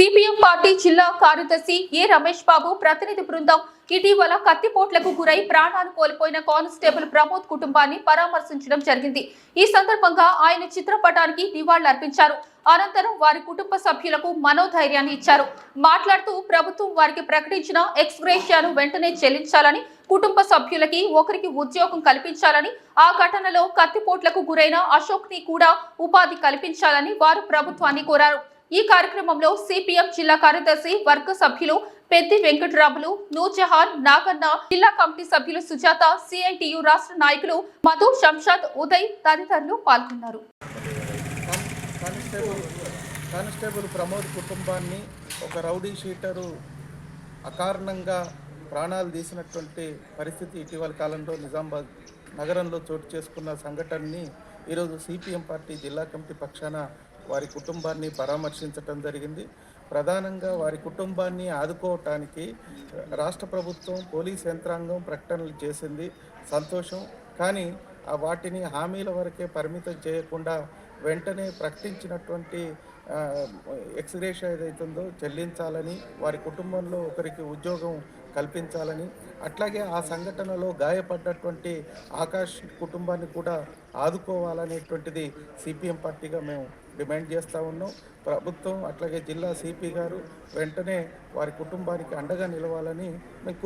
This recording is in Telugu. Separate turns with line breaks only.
సిపిఎం పార్టీ జిల్లా కార్యదర్శి ఏ రమేష్ బాబు ప్రతినిధి బృందం ఇటీవల కత్తిపోట్లకు గురై ప్రాణాలు కోల్పోయిన కానిస్టేబుల్ ప్రమోద్ కుటుంబాన్ని పరామర్శించడం జరిగింది. ఈ సందర్భంగా ఆయన చిత్రపటానికి నివాళులర్పించారు. అనంతరం వారి కుటుంబ సభ్యులకు మనోధైర్యాన్ని ఇచ్చారు. మాట్లాడుతూ ప్రభుత్వం వారికి ప్రకటించిన ఎక్స్గ్రేషియాను వెంటనే చెల్లించాలని కుటుంబ సభ్యులకి ఒకరికి ఉద్యోగం కల్పించాలని ఆ ఘటనలో కత్తిపోట్లకు గురైన అశోక్ని కూడా ఉపాధి కల్పించాలని వారు ప్రభుత్వాన్ని కోరారు. ఈ కార్యక్రమంలో సిపిఎం జిల్లా కార్యదర్శి వర్గ సభ్యులు పెద్ది వెంకటరాములు నూర్జహాన్ నాగన్న జిల్లా కమిటీ సభ్యులు సుజాత సిఐటియు రాష్ట్ర నాయకులు మధు శంషాద్ ఉదయ్ తదితరులు పాల్గొన్నారు.
కానిస్టేబుల్ కానిస్టేబుల్ ప్రమోద్ కుటుంబాన్ని ఒక రౌడీ షీటరు అకారణంగా ప్రాణాలు తీసినటువంటి పరిస్థితి ఇటీవల కాలంలో నిజామాబాద్ నగరంలో చోటు చేసుకున్న సంఘటనని ఈరోజు సిపిఎం పార్టీ జిల్లా కమిటీ పక్షాన వారి కుటుంబాన్ని పరామర్శించటం జరిగింది. ప్రధానంగా వారి కుటుంబాన్ని ఆదుకోవటానికి రాష్ట్ర ప్రభుత్వం పోలీస్ యంత్రాంగం ప్రకటనలు చేసింది. సంతోషం. కానీ వాటిని హామీల వరకే పరిమితం చేయకుండా వెంటనే ప్రకటించినటువంటి ఎక్స్గ్రేష ఏదైతుందో చెల్లించాలని వారి కుటుంబంలో ఒకరికి ఉద్యోగం కల్పించాలని అట్లాగే ఆ సంఘటనలో గాయపడ్డటువంటి ఆకాష్ కుటుంబాన్ని కూడా ఆదుకోవాలనేటువంటిది సిపిఎం పార్టీగా మేము డిమాండ్ చేస్తూ ఉన్నాం. ప్రభుత్వం అట్లాగే జిల్లా సిపి గారు వెంటనే వారి కుటుంబానికి అండగా నిలవాలని మేము